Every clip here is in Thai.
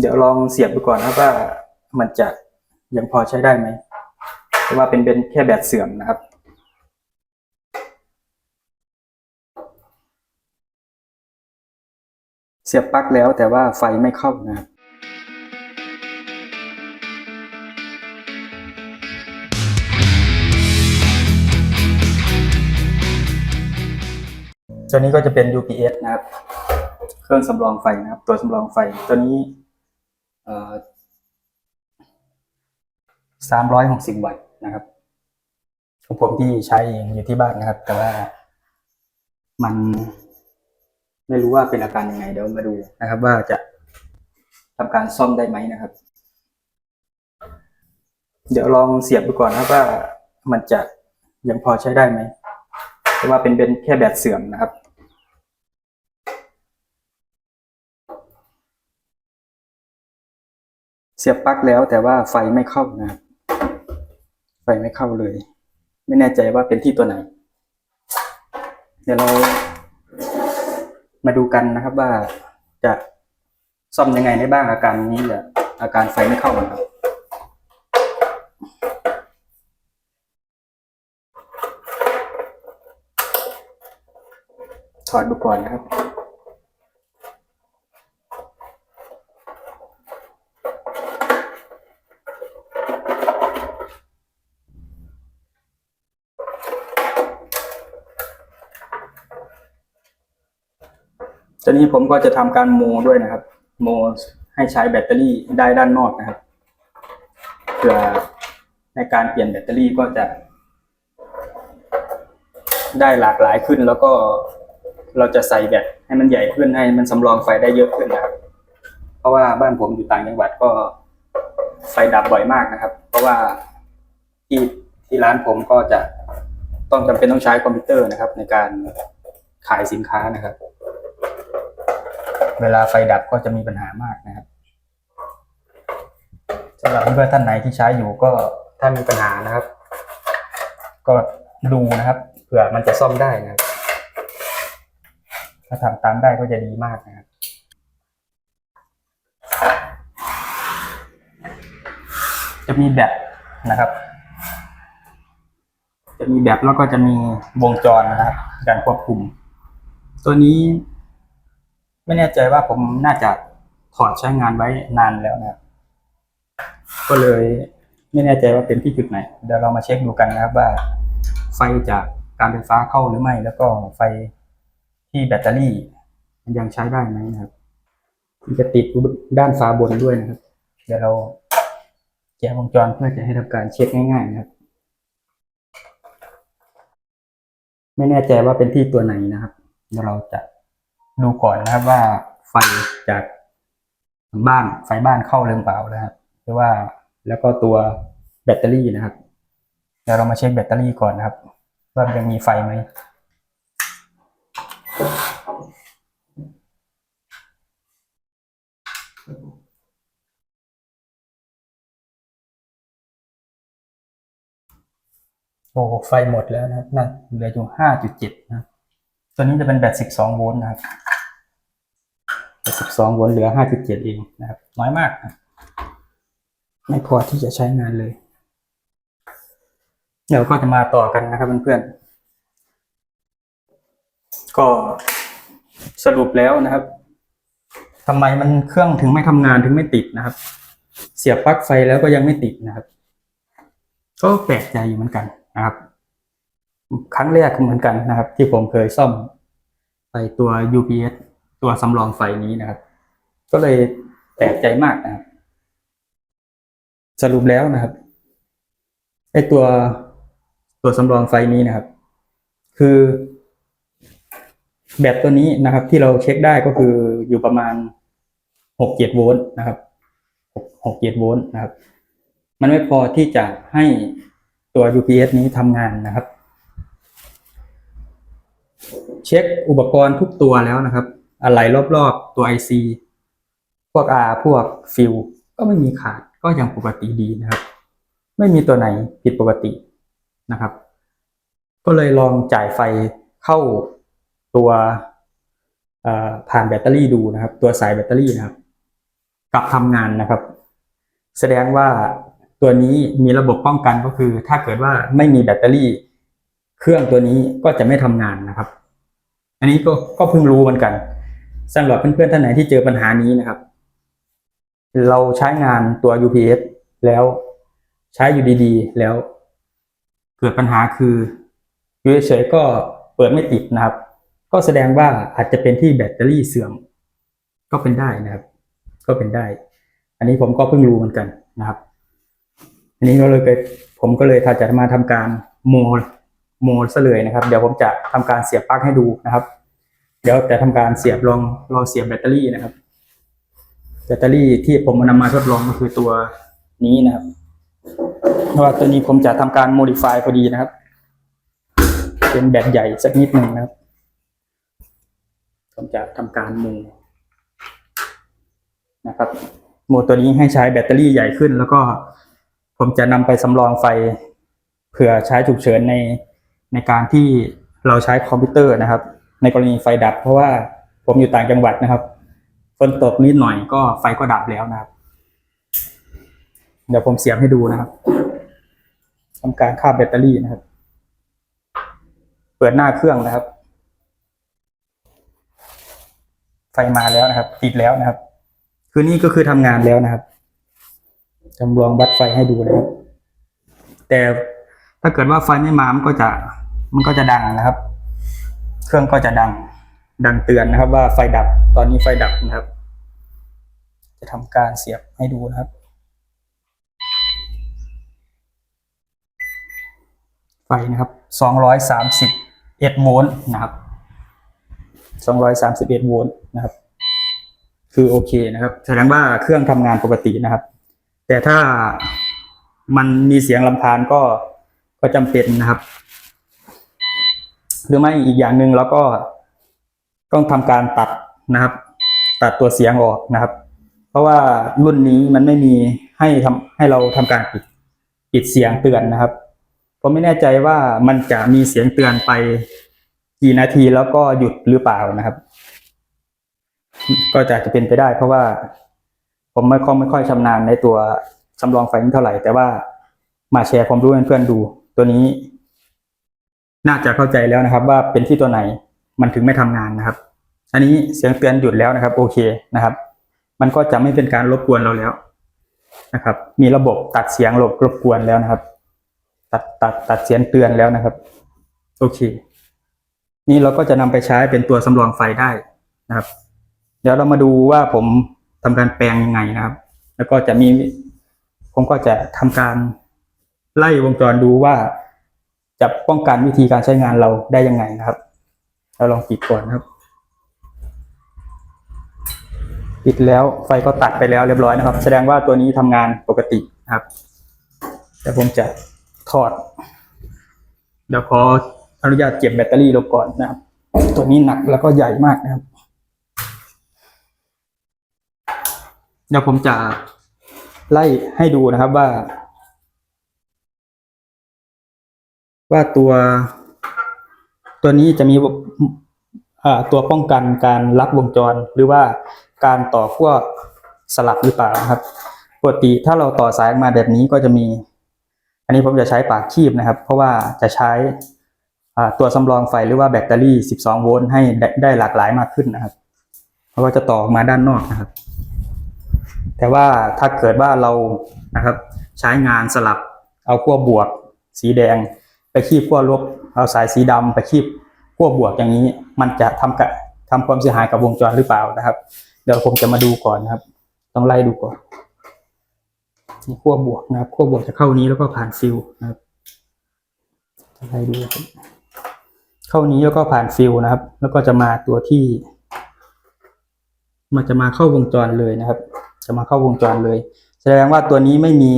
เดี๋ยวลองเสียบดูก่อนนะว่ามันจะยังพอใช้ได้ไหมเพราะว่าเป็นเป็นแค่แบตเสื่อมนะครับ เสียบปลั๊กแล้วแต่ว่าไฟไม่เข้านะครับตัวนี้ก็จะเป็น UPS นะครับ เครื่องสำรองไฟนะครับ ตัวสำรองไฟ ตัวนี้ สามร้อยหกสิบวัตต์นะครับของผมที่ใช้เองอยู่ที่บ้านนะครับ แต่ว่ามัน ไม่รู้ว่าเป็นอาการยังไง เดี๋ยวมาดูนะครับ ว่าจะทำการซ่อมได้ไหมนะครับ เดี๋ยวลองเสียบดูก่อนนะว่ามันจะยังพอใช้ได้ไหมเพราะว่าเป็นเป็นแค่แบตเสื่อมนะครับ เสียบปลั๊กแล้วแต่ว่าไฟไม่เข้านะครับ ไฟไม่เข้าเลย ไม่แน่ใจว่าเป็นที่ตัวไหน เดี๋ยวเรามาดูกันนะครับว่าจะซ่อมยังไงได้บ้างอาการนี้แหละอาการไฟไม่เข้านะครับถอดดูก่อนนะครับ ตอนนี้ผมก็จะทำการโมด้วยนะครับ โมให้ใช้แบตเตอรี่ได้ด้านนอกนะครับเพื่อในการเปลี่ยนแบตเตอรี่ก็จะ ได้หลากหลายขึ้นแล้วก็เราจะใส่แบตให้มันใหญ่ขึ้นให้มันสำรองไฟได้เยอะขึ้นนะครับ เพราะว่าบ้านผมอยู่ต่างจังหวัดก็ไฟดับบ่อยมากนะครับ เพราะว่าที่ที่ร้านผมก็จะต้องจำเป็นต้องใช้คอมพิวเตอร์นะครับ ในการขายสินค้านะครับ เวลาไฟดับก็จะมีปัญหามากนะครับสำหรับเพื่อนท่านไหนที่ใช้อยู่ก็ถ้ามีปัญหานะครับ ก็ดูนะครับเผื่อมันจะซ่อมได้นะครับ ถ้าทำตามได้ก็จะดีมากนะครับจะมีแบตนะครับ จะมีแบตแล้วก็จะมีวงจรนะครับ การควบคุม ตัวนี้ ไม่แน่ใจว่าผมน่าจะถอดใช้งานไว้นานแล้วนะครับ ก็เลยไม่แน่ใจว่าเป็นที่จุดไหน เดี๋ยวเรามาเช็คดูกันนะครับว่า ไฟจากการไฟฟ้าเข้าหรือไม่ แล้วก็ไฟที่แบตเตอรี่ มันยังใช้ได้ไหมนะครับมันจะติดด้านฝาบนด้วยนะครับ เดี๋ยวเราแกะวงจรเพื่อจะให้ทำการเช็คง่ายๆนะครับ ไม่แน่ใจว่าเป็นที่ตัวไหนนะครับ เดี๋ยวเราจะ ดูก่อนนะครับว่าไฟจากบ้านไฟบ้านเข้าหรือเปล่านะครับหรือว่าแล้วก็ตัวแบตเตอรี่นะครับ เดี๋ยวเรามาเช็คแบตเตอรี่ก่อนนะครับ ว่ายังมีไฟไหมโอ้ไฟหมดแล้วนะนั่นเหลืออยู่ห้าจุดเจ็ดนะ ตัวนี้จะเป็นแบตสิบสองโวลต์นะครับแบตสิบสองโวลต์เหลือห้าจุดเองนะครับ น้อยมาก ไม่พอที่จะใช้งานเลย เดี๋ยวก็จะมาต่อกันนะครับเพื่อนๆ ก็สรุปแล้วนะครับทำไมมันเครื่องถึงไม่ทำงานถึงไม่ติดนะครับ เสียบปลั๊กไฟแล้วก็ยังไม่ติดนะครับ ก็แปลกใจอยู่เหมือนกันนะครับ ครั้งแรกเหมือนกันนะครับ ที่ผมเคยซ่อมไฟตัว UPS ตัวสำรองไฟนี้นะครับ ก็เลยแปลกใจมากนะครับ สรุปแล้วนะครับไอตัวตัวสำรองไฟนี้นะครับ คือ แบตตัวนี้นะครับ ที่เราเช็คได้ก็คืออยู่ประมาณหกเจ็ดโวลต์นะครับหกเจ็ดโวลต์นะครับ มันไม่พอที่จะให้ตัว UPS นี้ทำงานนะครับ เช็คอุปกรณ์ทุกตัวแล้วนะครับ อะไรรอบๆตัว IC พวก R พวกฟิลก็ไม่มีขาดก็ยังปกติดีนะครับ ไม่มีตัวไหนผิดปกตินะครับ ก็เลยลองจ่ายไฟเข้าตัวผ่านแบตเตอรี่ดูนะครับ ตัวสายแบตเตอรี่นะครับกลับทำงานนะครับ แสดงว่าตัวนี้มีระบบป้องกันก็คือ ถ้าเกิดว่าไม่มีแบตเตอรี่ เครื่องตัวนี้ก็จะไม่ทำงานนะครับ อันนี้ก็ก็เพิ่งรู้เหมือนกันสำหรับเพื่อนๆท่านไหนที่เจอปัญหานี้นะครับ เราใช้งานตัว UPS แล้วใช้อยู่ดีๆ แล้ว เกิดปัญหาคืออยู่เฉยๆก็เปิดไม่ติดนะครับ ก็แสดงว่าอาจจะเป็นที่แบตเตอรี่เสื่อม ก็เป็นได้นะครับ ก็เป็นได้ อันนี้ผมก็เพิ่งรู้เหมือนกันนะครับ อันนี้ก็เลยผมก็เลยถ้าจะมาทำการโม โมซะเลยนะครับ เดี๋ยวผมจะทำการเสียบปลั๊กให้ดูนะครับ เดี๋ยวจะทำการเสียบลองลองเสียบแบตเตอรี่นะครับ แบตเตอรี่ที่ผมนำมาทดลองก็คือตัวนี้นะครับเพราะว่าตัวนี้ผมจะทำการโมดิฟายพอดีนะครับ เป็นแบตใหญ่สักนิดหนึ่งนะครับ ผมจะทำการโมนะครับโมตัวนี้ให้ใช้แบตเตอรี่ใหญ่ขึ้น แล้วก็ผมจะนำไปสำรองไฟเผื่อใช้ฉุกเฉินใน ในการที่เราใช้คอมพิวเตอร์นะครับ ในกรณีไฟดับ เพราะว่าผมอยู่ต่างจังหวัดนะครับฝนตกนิดหน่อยก็ไฟก็ดับแล้วนะครับ เดี๋ยวผมเสียบให้ดูนะครับทำการคาบแบตเตอรี่นะครับ เปิดหน้าเครื่องนะครับ ไฟมาแล้วนะครับ ติดแล้วนะครับ คือนี่ก็คือทำงานแล้วนะครับจำลองวัดไฟให้ดูนะครับ แต่ถ้าเกิดว่าไฟไม่มามันก็จะ มันก็จะดังนะครับ เครื่องก็จะดัง ดังเตือนนะครับ ว่าไฟดับ ตอนนี้ไฟดับนะครับ จะทำการเสียบให้ดูนะครับ ไฟนะครับ231โวลต์นะครับ231โวลต์นะครับ คือโอเคนะครับ แสดงว่าเครื่องทำงานปกตินะครับ แต่ถ้ามันมีเสียงลำพานก็ก็จำเป็นนะครับ หรือไม่อีกอย่างหนึ่งเราก็ต้องทำการตัดนะครับ ตัดตัวเสียงออกนะครับ เพราะว่ารุ่นนี้มันไม่มีให้ทำให้เราทำการปิดปิดเสียงเตือนนะครับผมไม่แน่ใจว่ามันจะมีเสียงเตือนไปกี่นาทีแล้วก็หยุดหรือเปล่านะครับ ก็จะจะเป็นไปได้ เพราะว่าผมไม่ค่อยไม่ค่อยชำนาญในตัวสำรองไฟนี้เท่าไหร่ แต่ว่ามาแชร์ความรู้ให้เพื่อนๆดูตัวนี้ น่าจะเข้าใจแล้วนะครับ ว่าเป็นที่ตัวไหนมันถึงไม่ทำงานนะครับ อันนี้เสียงเตือนหยุดแล้วนะครับ โอเคนะครับ มันก็จะไม่เป็นการรบกวนเราแล้วนะครับ มีระบบตัดเสียงรบรบกวนแล้วนะครับ ตัดตัดตัดเสียงเตือนแล้วนะครับ โอเค นี่เราก็จะนำไปใช้เป็นตัวสำรองไฟได้นะครับ เดี๋ยวเรามาดูว่าผมทำการแปลงยังไงนะครับ แล้วก็จะมี ผมก็จะทำการไล่วงจรดูว่า จะป้องกันวิธีการใช้งานเราได้ยังไงนะครับ เราลองปิดก่อนครับ ปิดแล้วไฟก็ตัดไปแล้วเรียบร้อยนะครับ แสดงว่าตัวนี้ทำงานปกตินะครับแต่ผมจะถอดเดี๋ยวขออนุญาตเก็บแบตเตอรี่ลงก่อนนะครับ ตัวนี้หนักแล้วก็ใหญ่มากนะครับ เดี๋ยวผมจะไล่ให้ดูนะครับว่า ว่าตัวตัวนี้จะมีตัวป้องกันการลักวงจรหรือว่าการต่อขั้วสลับหรือเปล่าครับปกติถ้าเราต่อสายมาแบบนี้ก็จะมี อันนี้ผมจะใช้ปากคีบนะครับ เพราะว่าจะใช้ตัวสำรองไฟหรือว่าแบตเตอรี่ 12 โวลต์ให้ได้หลากหลายมากขึ้นนะครับเราะว่าจะต่อมาด้านนอกนะครับ แต่ว่าถ้าเกิดว่าเรานะครับ ใช้งานสลับเอาขั้วบวกสีแดง ไปคีบขั้วลบเอาสายสีดำไปคีบขั้วบวกอย่างนี้ มันจะทำกับทำความเสียหายกับวงจรหรือเปล่านะครับ เดี๋ยวผมจะมาดูก่อนนะครับ ต้องไล่ดูก่อนนี่ขั้วบวกนะครับขั้วบวกจะเข้านี้แล้วก็ผ่านฟิลนะครับไล่ดูครับเข้านี้แล้วก็ผ่านฟิลนะครับ แล้วก็จะมาตัวที่ มันจะมาเข้าวงจรเลยนะครับ จะมาเข้าวงจรเลย แสดงว่าตัวนี้ไม่มี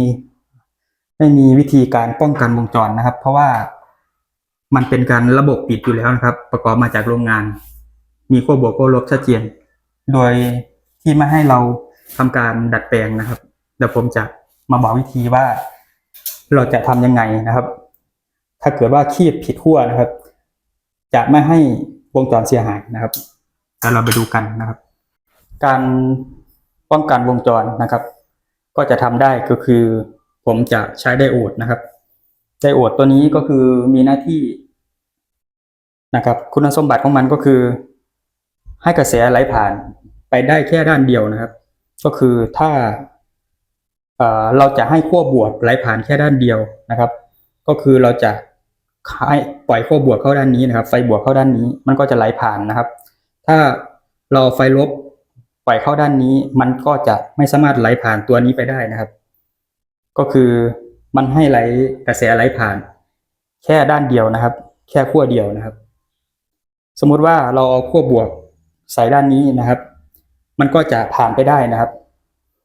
ไม่มีวิธีการป้องกันวงจรนะครับ เพราะว่ามันเป็นการระบบปิดอยู่แล้วนะครับ ประกอบมาจากโรงงาน มีขั้วบวกขั้วลบชัดเจน โดยที่ไม่ให้เราทำการดัดแปลงนะครับเดี๋ยวผมจะมาบอกวิธีว่าเราจะทำยังไงนะครับ ถ้าเกิดว่าคีบผิดขั้วนะครับ จะไม่ให้วงจรเสียหายนะครับแล้วเราไปดูกันนะครับ การป้องกันวงจรนะครับ ก็จะทำได้ก็คือ ผมจะใช้ไดโอดนะครับ ไดโอดตัวนี้ก็คือมีหน้าที่นะครับ คุณสมบัติของมันก็คือ ให้กระแสไหลผ่านไปได้แค่ด้านเดียวนะครับ ก็คือถ้าเราจะให้ขั้วบวกไหลผ่านแค่ด้านเดียวนะครับ ก็คือเราจะให้ปล่อยขั้วบวกเข้าด้านนี้นะครับ ไฟบวกเข้าด้านนี้ มันก็จะไหลผ่านนะครับ ถ้าเราไฟลบปล่อยเข้าด้านนี้ มันก็จะไม่สามารถไหลผ่านตัวนี้ไปได้นะครับ ก็คือมันให้ไหลกระแสไหลผ่าน แค่ด้านเดียวนะครับ แค่ขั้วเดียวนะครับ สมมุติว่าเราเอาขั้วบวกใส่ด้านนี้นะครับ มันก็จะผ่านไปได้นะครับ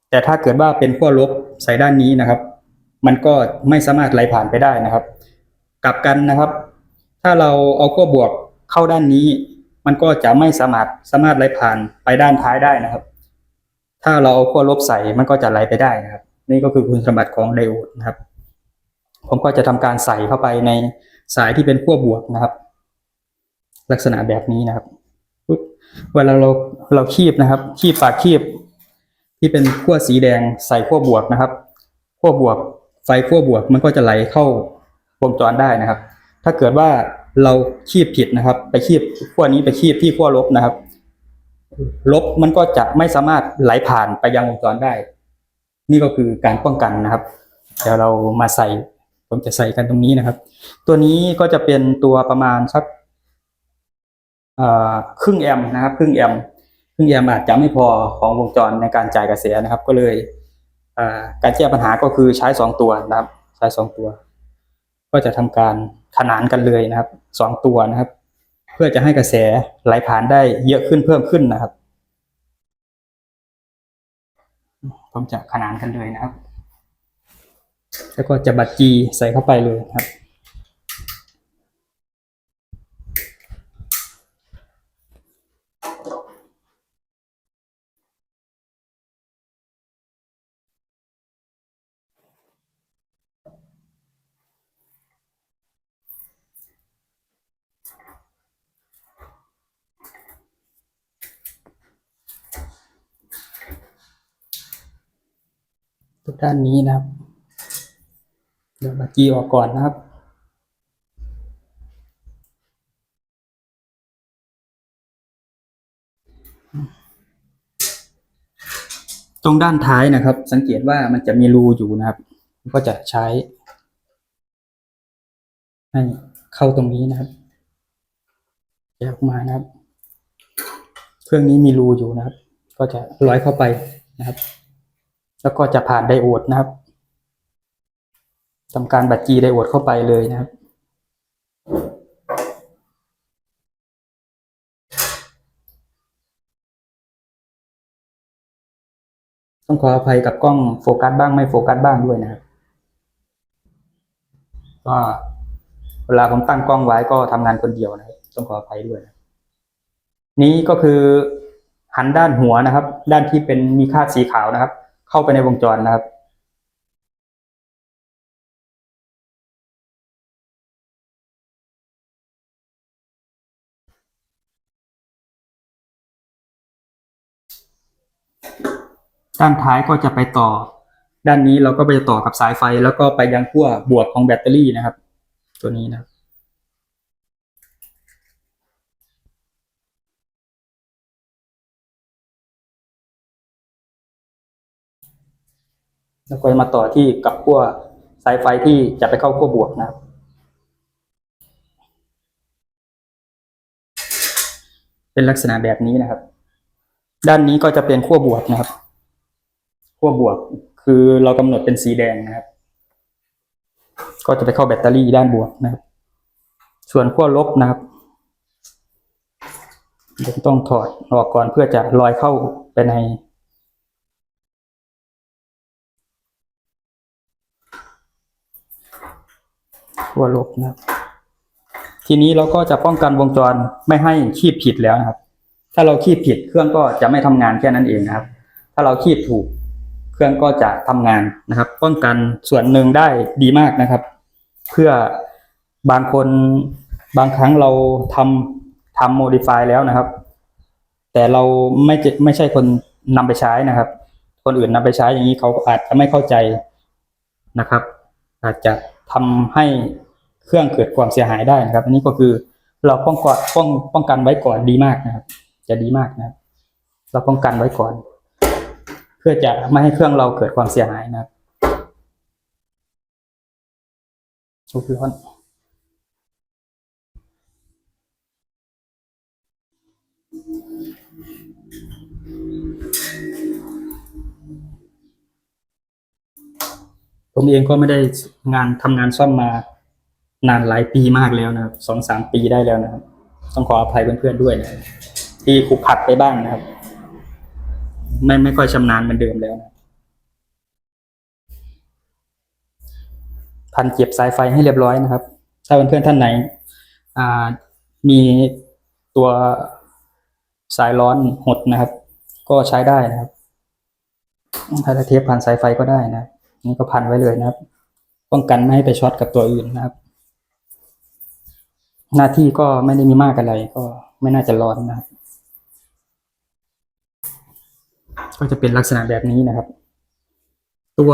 แต่ถ้าเกิดว่าเป็นขั้วลบใส่ด้านนี้นะครับ มันก็ไม่สามารถไหลผ่านไปได้นะครับ กลับกันนะครับ ถ้าเราเอาขั้วบวกเข้าด้านนี้ มันก็จะไม่สามารถสามารถไหลผ่านไปด้านท้ายได้นะครับ ถ้าเราเอาขั้วลบใส่มันก็จะไหลไปได้นะครับ นี่ก็คือคุณสมบัติของไดโอดนะครับ ผมก็จะทำการใส่เข้าไปในสายที่เป็นขั้วบวกนะครับ ลักษณะแบบนี้นะครับปุ๊บเวลาเราเราคีบนะครับ คีบปากคีบ ที่เป็นขั้วสีแดงใส่ขั้วบวกนะครับขั้วบวก ไฟขั้วบวกมันก็จะไหลเข้าวงจรได้นะครับ ถ้าเกิดว่าเราคีบผิดนะครับ ไปคีบขั้วนี้ไปคีบที่ขั้วลบนะครับ ลบมันก็จะไม่สามารถไหลผ่านไปยังวงจรได้ นี่ก็คือการป้องกันนะครับ เดี๋ยวเรามาใส่ ผมจะใส่กันตรงนี้นะครับ ตัวนี้ก็จะเป็นตัวประมาณสักครึ่งแอมนะครับ ครึ่งแอมครึ่งแอมอาจจะไม่พอของวงจรในการจ่ายกระแสนะครับ ก็เลยการแก้ปัญหาก็คือใช้สองตัวนะครับ ใช้สองตัว ก็จะทำการขนานกันเลยนะครับสองตัวนะครับ เพื่อจะให้กระแสไหลผ่านได้เยอะขึ้นเพิ่มขึ้นนะครับ ผมจะขนานกันเลยนะครับ แล้วก็จะบัตรจีใส่เข้าไปเลยครับ ทุก ด้านนี้นะครับ เดี๋ยวบัตรจีออกก่อนนะครับตรงด้านท้ายนะครับ สังเกตว่ามันจะมีรูอยู่นะครับ ก็จะใช้ให้เข้าตรงนี้นะครับแยกออกมานะครับ เครื่องนี้มีรูอยู่นะครับ ก็จะร้อยเข้าไปนะครับ แล้วก็จะผ่านไดโอดนะครับทำการบัดจีไดโอดเข้าไปเลยนะครับ ต้องขออภัยกับกล้องโฟกัสบ้างไม่โฟกัสบ้างด้วยนะครับก็เวลาผมตั้งกล้องไว้ก็ทำงานคนเดียวนะครับ ต้องขออภัยด้วยนะนี้ก็คือหันด้านหัวนะครับ ด้านที่เป็นมีคาดสีขาวนะครับ เข้าไปในวงจรนะครับด้านท้ายก็จะไปต่อ ด้านนี้เราก็ไปต่อกับสายไฟแล้วก็ไปยังขั้วบวกของแบตเตอรี่นะครับ ตัวนี้นะครับ แล้วก็มาต่อที่กับขั้วสายไฟที่จะไปเข้าขั้วบวกนะครับเป็นลักษณะแบบนี้นะครับ ด้านนี้ก็จะเป็นขั้วบวกนะครับขั้วบวกคือเรากำหนดเป็นสีแดงนะครับ ก็จะไปเข้าแบตเตอรี่ด้านบวกนะครับ ส่วนขั้วลบนะครับเดี๋ยวต้องถอดออกก่อนเพื่อจะลอยเข้าไปใน ขั้วลบนะครับ ทีนี้เราก็จะป้องกันวงจรไม่ให้คีบผิดแล้วนะครับ ถ้าเราคีบผิดเครื่องก็จะไม่ทำงานแค่นั้นเองนะครับ ถ้าเราคีบถูกเครื่องก็จะทำงานนะครับ ป้องกันส่วนหนึ่งได้ดีมากนะครับ เพื่อบางคนบางครั้งเราทำทำโมดิฟายแล้วนะครับ แต่เราไม่จะไม่ใช่คนนำไปใช้นะครับ คนอื่นนำไปใช้อย่างนี้เขาอาจจะไม่เข้าใจนะครับ อาจจะทำให้ เครื่องเกิดความเสียหายได้นะครับ อันนี้ก็คือเราป้องกันป้องป้องกันไว้ก่อนดีมากนะครับ จะดีมากนะครับ เราป้องกันไว้ก่อน เพื่อจะไม่ให้เครื่องเราเกิดความเสียหายนะครับโอ้ยร้อนผมเองก็ไม่ได้งานทำงานซ่อมมา นานหลายปีมากแล้วนะครับสองสามปีได้แล้วนะครับ ต้องขออภัยเพื่อนๆด้วยนะที่ขลุกขลักไปบ้างนะครับ ไม่ไม่ค่อยชำนาญเหมือนเดิมแล้วนะพันเก็บสายไฟให้เรียบร้อยนะครับ ถ้าเพื่อนๆท่านไหนอ่ามีตัวสายร้อนหดนะครับ ก็ใช้ได้นะครับ ถ้าจะเทปพันสายไฟก็ได้นะนี่ก็พันไว้เลยนะครับ ป้องกันไม่ให้ไปช็อตกับตัวอื่นนะครับ หน้าที่ก็ไม่ได้มีมากอะไร ก็ไม่น่าจะร้อนนะครับ ก็จะเป็นลักษณะแบบนี้นะครับ ตัว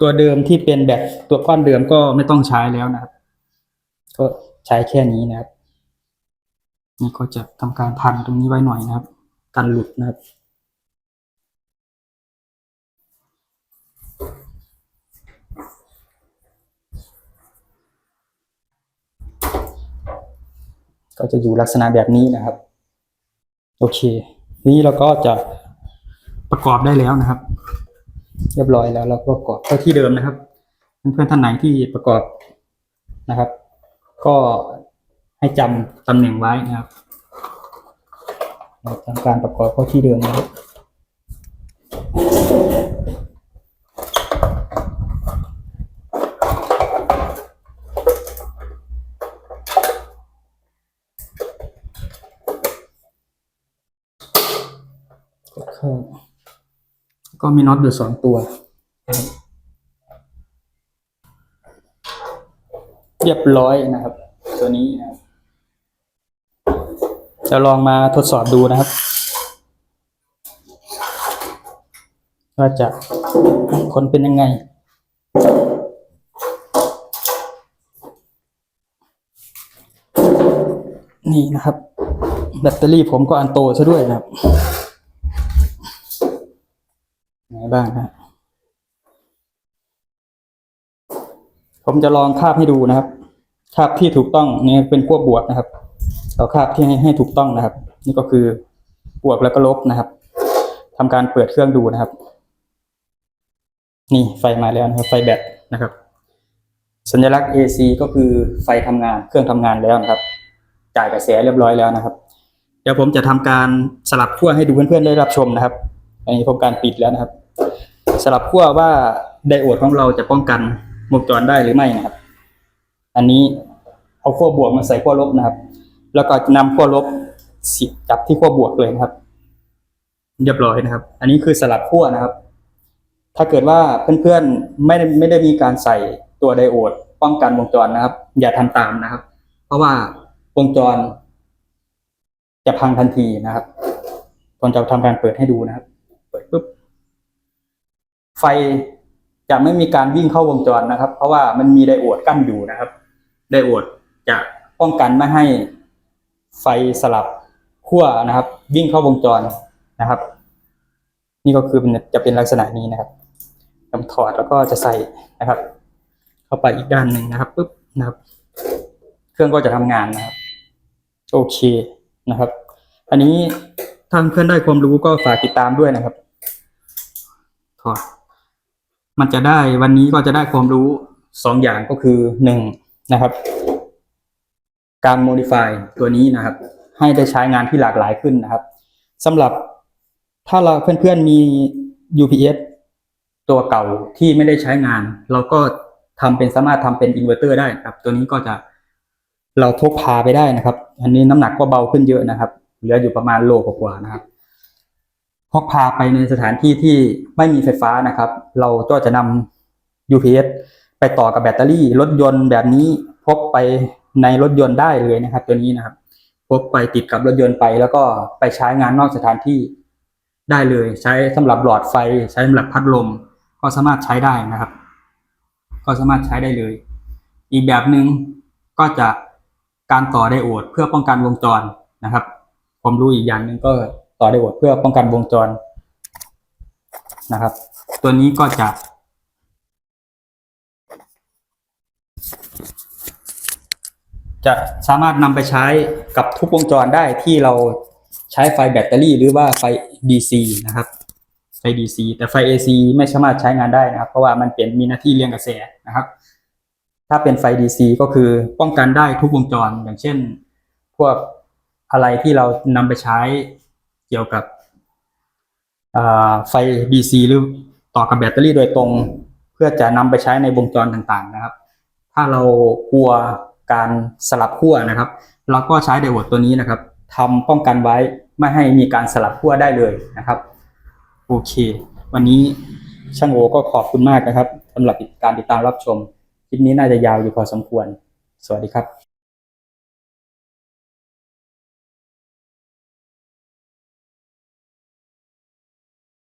ตัวเดิมที่เป็นแบบตัวก้อนเดิมก็ไม่ต้องใช้แล้วนะครับ ก็ใช้แค่นี้นะครับนี่ก็จะทำการพันตรงนี้ไว้หน่อยนะครับ กันหลุดนะครับ ก็จะอยู่ลักษณะแบบนี้นะครับ โอเค นี้เราก็จะประกอบได้แล้วนะครับ เรียบร้อยแล้ว เราก็ประกอบเข้าที่เดิมนะครับ เพื่อนๆท่านไหนที่ประกอบนะครับ ก็ให้จำตำแหน่งไว้นะครับทำการประกอบเข้าที่เดิมนะครับ ก็เข้าก็ มีน็อตอยู่สองตัว เรียบร้อยนะครับ ตัวนี้นะจะลองมาทดสอบดูนะครับว่าจะผลเป็นยังไง นี่นะครับ แบตเตอรี่ผมก็อันโตซะด้วยนะครับ ไหนบ้างฮะผมจะลองคาบให้ดูนะครับ คาบที่ถูกต้องนี่เป็นขั้วบวกนะครับ เราคาบที่ให้ให้ถูกต้องนะครับ นี่ก็คือบวกแล้วก็ลบนะครับทำการเปิดเครื่องดูนะครับ นี่ไฟมาแล้วนะครับ ไฟแบตนะครับ สัญลักษณ์ AC ก็คือไฟทำงานเครื่องทำงานแล้วนะครับ จ่ายกระแสเรียบร้อยแล้วนะครับ เดี๋ยวผมจะทำการสลับขั้วให้ดูเพื่อนๆได้รับชมนะครับอันนี้ผมการปิดแล้วนะครับ สลับขั้วว่าไดโอดของเราจะป้องกันวงจรได้หรือไม่นะครับ อันนี้เอาขั้วบวกมาใส่ขั้วลบนะครับ แล้วก็นำขั้วลบสิจับที่ขั้วบวกเลยนะครับ เรียบร้อยนะครับ อันนี้คือสลับขั้วนะครับ ถ้าเกิดว่าเพื่อนๆไม่ได้ไม่ได้มีการใส่ตัวไดโอดป้องกันวงจรนะครับ อย่าทำตามนะครับ เพราะว่าวงจร จะพังทันทีนะครับผมจะทำการเปิดให้ดูนะครับ เปิดปุ๊บ ไฟจะไม่มีการวิ่งเข้าวงจรนะครับ เพราะว่ามันมีไดโอดกั้นอยู่นะครับ ไดโอดจะป้องกันไม่ให้ไฟสลับขั้วนะครับ วิ่งเข้าวงจรนะครับ นี่ก็คือจะเป็นลักษณะนี้นะครับผมถอดแล้วก็จะใส่นะครับ เข้าไปอีกด้านหนึ่งนะครับปุ๊บนะครับ เครื่องก็จะทำงานนะครับ โอเคนะครับ อันนี้ถ้าเพื่อนได้ความรู้ก็ฝากติดตามด้วยนะครับถอด มันจะได้วันนี้ก็จะได้ความรู้สองอย่างก็คือหนึ่งนะครับ การ modify ตัวนี้นะครับ ให้ได้ใช้งานที่หลากหลายขึ้นนะครับสำหรับถ้าเราเพื่อนๆมี UPS ตัวเก่าที่ไม่ได้ใช้งาน เราก็ทำเป็นสามารถทำเป็นอินเวอร์เตอร์ได้ครับ ตัวนี้ก็จะเราพกพาไปได้นะครับ อันนี้น้ำหนักก็เบาขึ้นเยอะนะครับ เหลืออยู่ประมาณโลกว่าๆนะครับ พกพาไปในสถานที่ที่ไม่มีไฟฟ้านะครับ เราก็จะนำ UPS ไปต่อกับแบตเตอรี่รถยนต์แบบนี้พกไปในรถยนต์ได้เลยนะครับ ตัวนี้นะครับพกไปติดกับรถยนต์ไป แล้วก็ไปใช้งานนอกสถานที่ได้เลย ใช้สำหรับหลอดไฟ ใช้สำหรับพัดลม ก็สามารถใช้ได้นะครับ ก็สามารถใช้ได้เลย อีกแบบหนึ่งก็จะการต่อไดโอดเพื่อป้องกันวงจรนะครับผมรู้อีกอย่างหนึ่งก็ ต่อไดโอดเพื่อป้องกันวงจรนะครับ ตัวนี้ก็จะ จะสามารถนำไปใช้กับทุกวงจรได้ที่เราใช้ไฟแบตเตอรี่ หรือว่าไฟ DC นะครับ ไฟ DC แต่ไฟ AC ไม่สามารถใช้งานได้นะครับ เพราะว่ามันเป็นมีหน้าที่เรียงกระแสนะครับ ถ้าเป็นไฟ DC ก็คือป้องกันได้ทุกวงจร อย่างเช่น พวกอะไรที่เรานำไปใช้ เกี่ยวกับไฟ DC หรือต่อกับแบตเตอรี่โดยตรง เพื่อจะนำไปใช้ในวงจรต่างๆนะครับ ถ้าเรากลัวการสลับขั้วนะครับ เราก็ใช้ไดโอดตัวนี้นะครับทำป้องกันไว้ไม่ให้มีการสลับขั้วได้เลยนะครับโอเค วันนี้ช่างโอก็ขอบคุณมากนะครับสำหรับการติดตามรับชมคลิปนี้น่าจะยาวอยู่พอสมควร สวัสดีครับ